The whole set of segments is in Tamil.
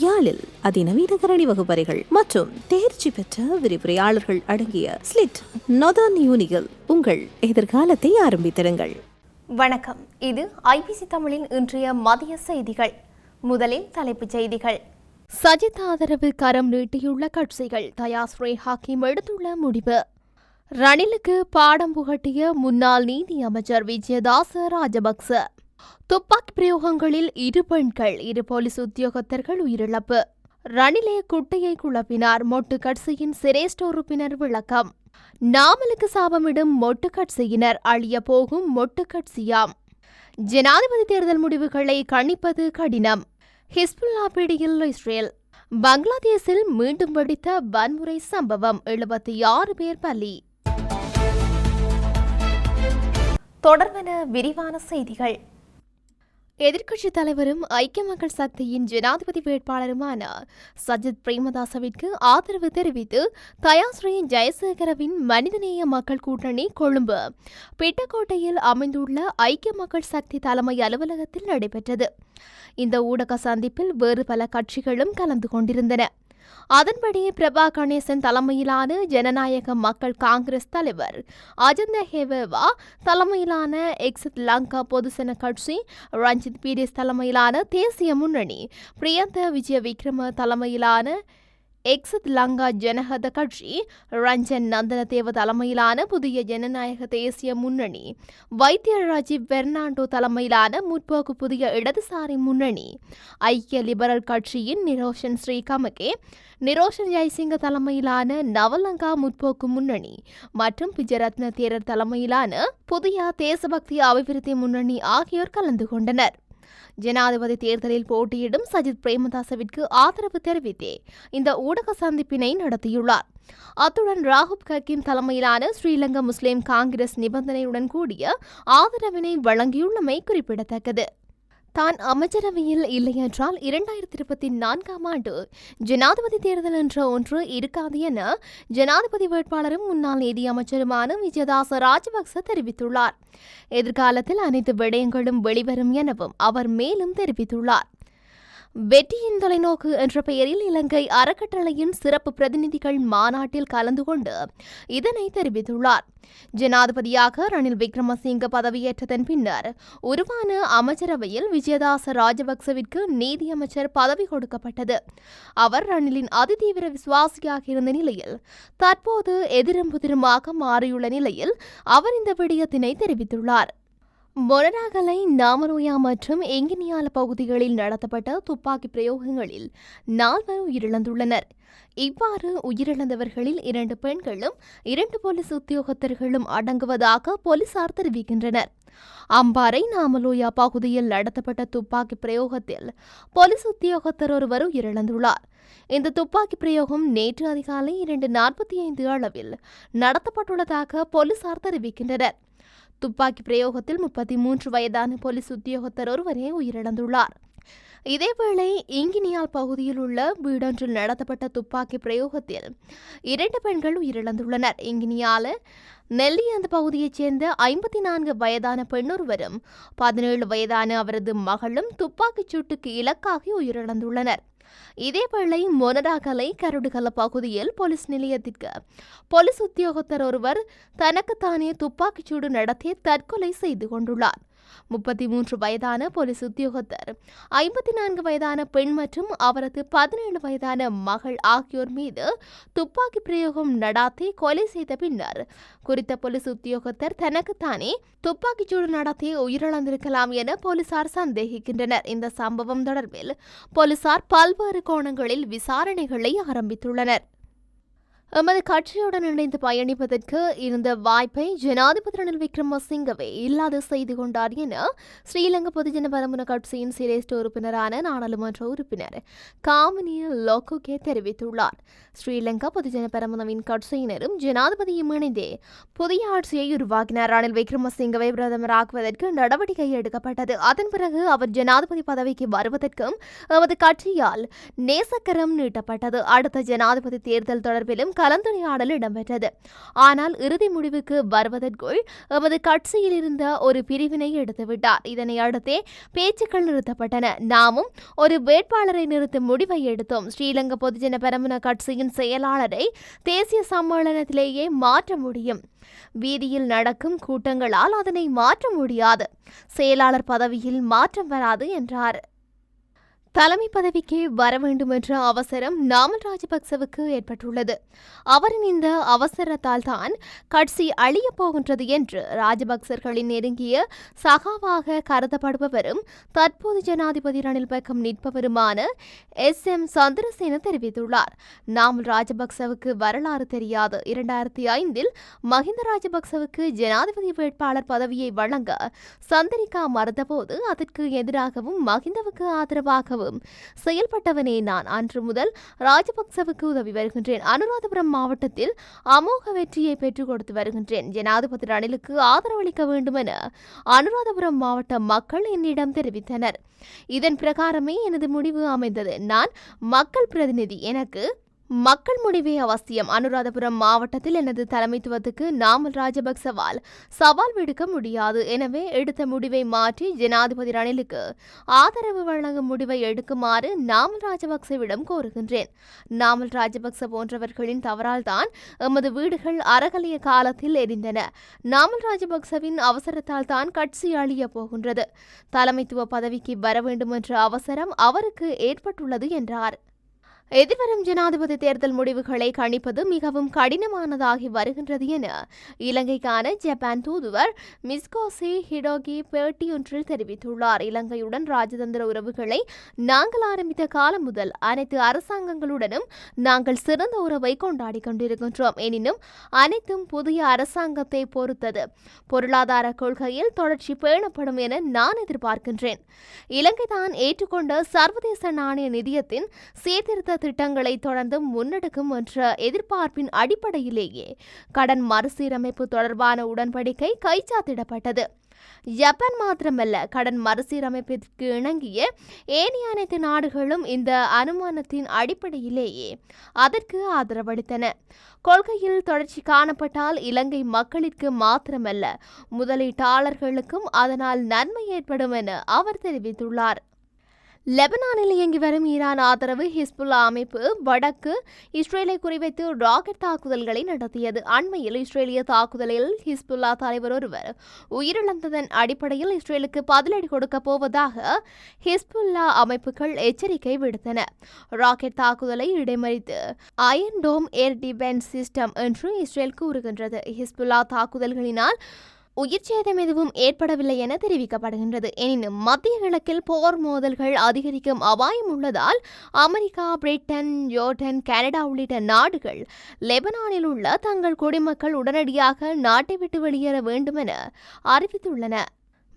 யாழில் அதிநவீன கரணி வகுப்பறைகள் மற்றும் தேர்ச்சி பெற்ற விரிவுரையாளர்கள் அடங்கிய ஸ்லிட் நொதான் யூனிகள் உங்கள் எதிர்காலத்தை ஆரம்பித்திருங்கள் வணக்கம். இது ஐபிசி தமிழின் இன்றைய மதிய செய்திகள். முதலில் தலைப்புச் செய்திகள். சஜித் ஆதரவு கரம் நீட்டியுள்ள கட்சிகள் தயாஸ்ரீ ஹாக்கிம் எடுத்துள்ள முடிவு. ரணிலுக்கு பாடம் புகட்டிய முன்னாள் நீதி அமைச்சர் விஜயதாச ராஜபக்ச. துப்பாக்கி பிரயோகங்களில் இரு பெண்கள் இரு போலீஸ் உத்தியோகத்தர்கள் உயிரிழப்பு. ரணிலே குட்டையை குழப்பினார் மொட்டு கட்சியின் சிரேஷ்ட உறுப்பினர் விளக்கம். நாமலுக்கு சாபமிடும் மொட்டு கட்சியினர் அழிய போகும் மொட்டு கட்சியாம் ஜனாதிபதி தேர்தல் முடிவுகளை கணிப்பது கடினம். ஹிஸ்புல்லா பிடியில் இஸ்ரேல். பங்களாதேஷில் மீண்டும் வெடித்த வன்முறை சம்பவம் எழுபத்தி ஆறு பேர் பலி. தொடர்பென விரிவான செய்திகள். எதிர்க்கட்சித் தலைவரும் ஐக்கிய மக்கள் சக்தியின் ஜனாதிபதி வேட்பாளருமான சஜித் பிரேமதாசவிற்கு ஆதரவு தெரிவித்து தயாஸ்ரீ ஜெயசேகரவின் மனிதநேய மக்கள் கூட்டணி கொழும்பு. பிட்டக்கோட்டையில் அமைந்துள்ள ஐக்கிய மக்கள் சக்தி தலைமை அலுவலகத்தில் நடைபெற்றது. இந்த ஊடக சந்திப்பில் வேறு பல கட்சிகளும் கலந்து கொண்டிருந்தன. அதன்படி பிரபா கணேசன் தலைமையிலான ஜனநாயக மக்கள் காங்கிரஸ் தலைவர் அஜந்த ஹேவேவா தலைமையிலான எக்ஸத் லங்கா பொதுசன கட்சி ரஞ்சித் பீரிஸ் தலைமையிலான தேசிய முன்னணி பிரியந்த விஜய விக்ரம தலைமையிலான எக்ஸித் லங்கா ஜனகத கட்சி ரஞ்சன் நந்தனதேவ தலைமையிலான புதிய ஜனநாயக தேசிய முன்னணி வைத்திய ராஜீவ் பெர்னாண்டோ தலைமையிலான முற்போக்கு புதிய இடதுசாரி முன்னணி ஐக்கிய லிபரல் கட்சியின் நிரோஷன் ஸ்ரீகமகே நிரோஷன் ஜெய்சிங்க தலைமையிலான நவலங்கா முற்போக்கு முன்னணி மற்றும் விஜயரத்ன தேரர் தலைமையிலான புதிய தேசபக்தி அபிவிருத்தி முன்னணி ஆகியோர் கலந்து கொண்டனர். ஜனாதிபதி தேர்தலில் போட்டியிடும் சஜித் பிரேமதாசவிற்கு ஆதரவு தெரிவித்தே இந்த ஊடக சந்திப்பினை நடத்தியுள்ளார். அத்துடன் ராகுப் கக்கிம் தலைமையிலான ஸ்ரீலங்கா முஸ்லிம் காங்கிரஸ் நிபந்தனையுடன் கூடிய ஆதரவினை வழங்கியுள்ளமை குறிப்பிடத்தக்கது. தான் அமைச்சரவையில் இல்லையென்றால் இரண்டாயிரத்தி இருபத்தி நான்காம் ஆண்டு ஜனாதிபதி தேர்தல் என்ற ஒன்று இருக்காது என ஜனாதிபதி வேட்பாளரும் முன்னாள் நிதியமைச்சருமான விஜயதாச ராஜபக்ச தெரிவித்துள்ளார். எதிர்காலத்தில் அனைத்து விடயங்களும் வெளிவரும் எனவும் அவர் மேலும் தெரிவித்துள்ளார். வெற்றியின் தொலைநோக்கு என்ற பெயரில் இலங்கை அறக்கட்டளையின் சிறப்பு பிரதிநிதிகள் மாநாட்டில் கலந்து கொண்டு இதனை தெரிவித்துள்ளார். ஜனாதிபதியாக ரணில் விக்ரமசிங்க பதவியேற்றதன் பின்னர் உருவான அமைச்சரவையில் விஜயதாச ராஜபக்சவிற்கு நீதியமைச்சர் பதவி கொடுக்கப்பட்டது. அவர் ரணிலின் அதிதீவிர விசுவாசியாக இருந்த நிலையில் தற்போது எதிரும் புதிருமாக மாறியுள்ள நிலையில் அவர் இந்த விடயத்தினை தெரிவித்துள்ளார். மொனராகலை நாமரோயா மற்றும் எங்கினியால பகுதிகளில் நடத்தப்பட்ட துப்பாக்கி பிரயோகங்களில் நால்வர் உயிரிழந்துள்ளனர். இவ்வாறு உயிரிழந்தவர்களில் இரண்டு பெண்களும் இரண்டு போலீஸ் உத்தியோகத்தர்களும் அடங்குவதாக போலீசார் தெரிவிக்கின்றனர். அம்பாறை நாமலோயா பகுதியில் நடத்தப்பட்ட துப்பாக்கி பிரயோகத்தில் போலீஸ் உத்தியோகத்தர் ஒருவர் உயிரிழந்துள்ளார். இந்த துப்பாக்கி பிரயோகம் நேற்று அதிகாலை இரண்டு நாற்பத்தி ஐந்து அளவில் நடத்தப்பட்டுள்ளதாக போலீசார் தெரிவிக்கின்றனர். துப்பாக்கி பிரயோகத்தில் முப்பத்தி மூன்று வயதான போலீஸ் உத்தியோகத்தர் ஒருவரே உயிரிழந்துள்ளார். இதேவேளை இங்கினியால் பகுதியில் உள்ள வீடொன்றில் நடத்தப்பட்ட துப்பாக்கி பிரயோகத்தில் இரண்டு பெண்கள் உயிரிழந்துள்ளனர். இங்கினியால நெல்லி அந்த பகுதியைச் சேர்ந்த ஐம்பத்தி நான்கு வயதான பெண்ணொருவரும் பதினேழு வயதான அவரது மகளும் துப்பாக்கிச் சூட்டுக்கு இலக்காகி உயிரிழந்துள்ளனர். இதேவேளை மொனடாகலை கருடுகல பகுதியில் போலீஸ் நிலையத்திற்கு. போலீஸ் உத்தியோகத்தர் ஒருவர் தனக்குத்தானே துப்பாக்கிச்சூடு நடத்தி தற்கொலை செய்து கொண்டுள்ளார். முப்பத்தி மூன்று வயதான போலீஸ் உத்தியோகத்தர் ஐம்பத்தி நான்கு வயதான பெண் மற்றும் அவரது பதினேழு வயதான மகள் ஆகியோர் மீது துப்பாக்கி பிரயோகம் நடாத்தி கொலை செய்த பின்னர் குறித்த போலீஸ் உத்தியோகத்தர் தனக்குத்தானே துப்பாக்கிச்சூடு நடத்தி உயிரிழந்திருக்கலாம் என போலீசார் சந்தேகிக்கின்றனர். இந்த சம்பவம் தொடர்பில் போலீசார் பல்வேறு கோணங்களில் விசாரணைகளை ஆரம்பித்துள்ளனர். எமது கட்சியுடன் இணைந்து பயணிப்பதற்கு இருந்த வாய்ப்பை ஜனாதிபதி ரணில் விக்ரமசிங்கவே இல்லாது செய்து கொண்டார் என ஸ்ரீலங்கா பொதுஜன பரமுன கட்சியின் சிரேஷ்ட உறுப்பினரான நாடாளுமன்ற உறுப்பினர் காமினிய லோகோகே தெரிவித்துள்ளார். ஸ்ரீலங்கா பொதுஜன பரமுனவின் கட்சியினரும் ஜனாதிபதியும் இணைந்தே புதிய ஆட்சியை உருவாக்கினார். ரணில் விக்ரமசிங்கவை பிரதமராக்குவதற்கு நடவடிக்கை எடுக்கப்பட்டது. அதன் பிறகு அவர் ஜனாதிபதி பதவிக்கு வருவதற்கும் எமது கட்சியால் நேசக்கரம் நீட்டப்பட்டது. அடுத்த ஜனாதிபதி தேர்தல் தொடர்பிலும் கலந்துரையாடல் இடம்பெற்றது. ஆனால் இறுதி முடிவுக்கு வருவதற்குள் எமது கட்சியில் இருந்த ஒரு பிரிவினை எடுத்துவிட்டார். இதனை அடுத்தே பேச்சுக்கள் நிறுத்தப்பட்டன. நாமும் ஒரு வேட்பாளரை நிறுத்தும் முடிவை எடுத்தோம். ஸ்ரீலங்கா பொதுஜன பெரமுன கட்சியின் செயலாளரை தேசிய சம்மேளனத்திலேயே மாற்ற முடியும். வீதியில் நடக்கும் கூட்டங்களால் அதனை மாற்ற முடியாது. செயலாளர் பதவியில் மாற்றம் வராது என்றார். தலைமை பதவிக்கு வர வேண்டுமென்ற அவசரம் நாமல் ராஜபக்சவுக்கு ஏற்பட்டுள்ளது. அவரின் இந்த அவசரத்தால் தான் கட்சி அழியப் போகின்றது என்று ராஜபக்சர்களின் நெருங்கிய சகாவாக கருதப்படுபவரும் தற்போது ஜனாதிபதி ரணில் பக்கம் நிற்பவருமான எஸ். எம். சந்திரசேன தெரிவித்துள்ளார். நாமல் ராஜபக்சவுக்கு வரலாறு தெரியாது. இரண்டாயிரத்தி ஐந்தில் மஹிந்த ராஜபக்சவுக்கு ஜனாதிபதி வேட்பாளர் பதவியை வழங்க சந்திரிகா மறுத்தபோது அதற்கு எதிராகவும் மஹிந்தவுக்கு ஆதரவாகவும் செயல்பட்டவனே நான். அன்று முதல் ராஜபக்சவுக்கு உதவி வருகின்றேன். அனுராதபுரம் மாவட்டத்தில் அமோக வெற்றியை பெற்றுக் கொடுத்து வருகின்றேன். ஜனாதிபதி ரணிலுக்கு ஆதரவளிக்க வேண்டும் என அனுராதபுரம் மாவட்ட மக்கள் என்னிடம் தெரிவித்தனர். இதன் பிரகாரமே எனது முடிவு அமைந்தது. நான் மக்கள் பிரதிநிதி. எனக்கு மக்கள் முடிவே அவசியம். அனுராதபுரம் மாவட்டத்தில் எனது தலைமைத்துவத்துக்கு நாமல் ராஜபக்சவால் சவால் விடுக்க முடியாது. எனவே எடுத்த முடிவை மாற்றி ஜனாதிபதி ரணிலுக்கு ஆதரவு வழங்கும் முடிவை எடுக்குமாறு நாமல் ராஜபக்சவிடம் கோருகின்றேன். நாமல் ராஜபக்ச போன்றவர்களின் தவறால் தான் எமது வீடுகள் அறகலிய காலத்தில் எரிந்தன. நாமல் ராஜபக்சவின் அவசரத்தால் தான் கட்சி அழியப் போகின்றது. தலைமைத்துவ பதவிக்கு வர வேண்டும் என்ற அவசரம் அவருக்கு ஏற்பட்டுள்ளது என்றார். எதிர்வரும் ஜனாதிபதி தேர்தல் முடிவுகளை கணிப்பது மிகவும் கடினமானதாகி வருகின்றது என இலங்கைக்கான ஜப்பான் தூதுவர் மிஸ்கோசி ஹிடோகி பேட்டியொன்றில் தெரிவித்துள்ளார். இலங்கையுடன் ராஜதந்திர உறவுகளை நாங்கள் ஆரம்பித்த காலம் முதல் அனைத்து அரசாங்கங்களுடனும் நாங்கள் சிறந்த உறவை கொண்டாடி கொண்டிருக்கின்றோம். எனினும் அனைத்தும் புதிய அரசாங்கத்தை பொறுத்தது. பொருளாதார கொள்கையில் தொடர்ச்சி பேணப்படும் என நான் எதிர்பார்க்கின்றேன். இலங்கை தான் ஏற்றுக்கொண்ட சர்வதேச நாணய நிதியத்தின் சீர்திருத்த திட்டங்களை தொடர்ந்து முன்னெடுக்கும் என்ற எதிர்பார்ப்பின் அடிப்படையிலேயே கடன் மறுசீரமைப்பு தொடர்பான உடன்படிக்கை கைச்சாத்திடப்பட்டது. ஜப்பான் மாத்திரமல்ல கடன் மறுசீரமைப்பிற்கு இணங்கிய ஏனைய அனைத்து நாடுகளும் இந்த அனுமானத்தின் அடிப்படையிலேயே அதற்கு ஆதரவளித்தன. கொள்கையில் தொடர்ச்சி காணப்பட்டால் இலங்கை மக்களிற்கு மாத்திரமல்ல முதலீட்டாளர்களுக்கும் அதனால் நன்மை ஏற்படும் என அவர் தெரிவித்துள்ளார். லெபனானில் இயங்கி வரும் ஈரான் ஆதரவு ஹிஸ்புல்லா அமைப்பு வடக்கு இஸ்ரேலை குறிவைத்து ராக்கெட் தாக்குதல்களை நடத்தியது. அண்மையில் இஸ்ரேலிய தாக்குதலில் ஹிஸ்புல்லா தலைவர் ஒருவர் உயிரிழந்ததன் அடிப்படையில் இஸ்ரேலுக்கு பதிலடி கொடுக்க போவதாக ஹிஸ்புல்லா அமைப்புகள் எச்சரிக்கை விடுத்தன. ராக்கெட் தாக்குதலை இடைமறித்து iron dome air defence system என்று இஸ்ரேல் கூறுகின்றது. ஹிஸ்புல்லா தாக்குதல்களினால் உயிர் சேதம் எதுவும் ஏற்படவில்லை என தெரிவிக்கப்படுகின்றது. எனினும் மத்திய கிழக்கில் போர் மோதல்கள் அதிகரிக்கும் அபாயம் உள்ளதால் அமெரிக்கா பிரிட்டன் ஜோர்டன் கனடா உள்ளிட்ட நாடுகள் லெபனானில் உள்ள தங்கள் குடிமக்கள் உடனடியாக நாட்டை விட்டு வெளியேற வேண்டுமென அறிவித்துள்ளன.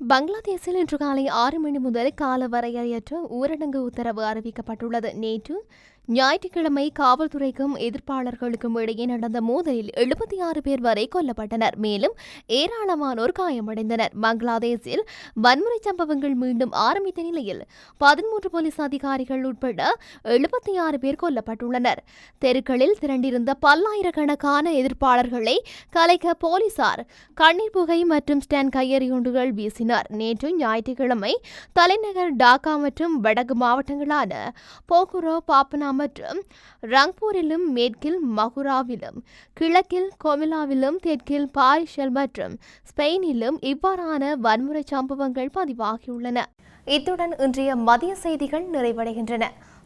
பங்களாதேஷில் இன்று காலை ஆறு மணி முதல் கால வரையறையற்ற ஊரடங்கு உத்தரவு அறிவிக்கப்பட்டுள்ளது. நேற்று ஞாயிற்றுக்கிழமை காவல்துறைக்கும் எதிர்ப்பாளர்களுக்கும் இடையே நடந்த மோதலில் எழுபத்தி ஆறு பேர் வரை கொல்லப்பட்டனர். மேலும் ஏராளமானோர் காயமடைந்தனர். பங்களாதேஷில் வன்முறை சம்பவங்கள் மீண்டும் ஆரம்பித்த நிலையில் பதிமூன்று போலீஸ் அதிகாரிகள் உட்பட எழுபத்தி ஆறு பேர் கொல்லப்பட்டுள்ளனர். தெருக்களில் திரண்டிருந்த பல்லாயிரக்கணக்கான எதிர்ப்பாளர்களை கலைக்க போலீசார் கண்ணீர் புகை மற்றும் ஸ்டான் கையெறியுண்டுகள் வீசினர். நேற்று ஞாயிற்றுக்கிழமை தலைநகர் டாக்கா மற்றும் வடக்கு மாவட்டங்களான போக்குரோ பாப்பனா மற்றும் ரங்பூரிலும் மேற்கில் மகுராவிலும் கிழக்கில் கொமிலாவிலும் தெற்கில் பாரிஷல் மற்றும் ஸ்பெயினிலும் இவ்வாறான வன்முறை சம்பவங்கள் பதிவாகியுள்ளன. இத்துடன் இன்றைய மதிய செய்திகள் நிறைவடைகின்றன.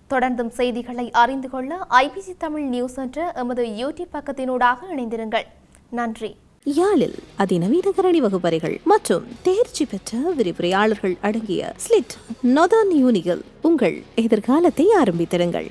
தொடர்ந்தும் செய்திகளை அறிந்து கொள்ள ஐபிசி தமிழ் நியூஸ் என்ற எமது யூடியூப் பக்கத்தினூடாக இணைந்திருங்கள். நன்றி. யாழில் அதிநவீன கரணி வகுப்பறைகள் மற்றும் தேர்ச்சி பெற்ற விரிவுரையாளர்கள் அடங்கிய ஸ்லிட் நொதான் யூனிகள் உங்கள் எதிர்காலத்தை ஆரம்பித்திருங்கள்.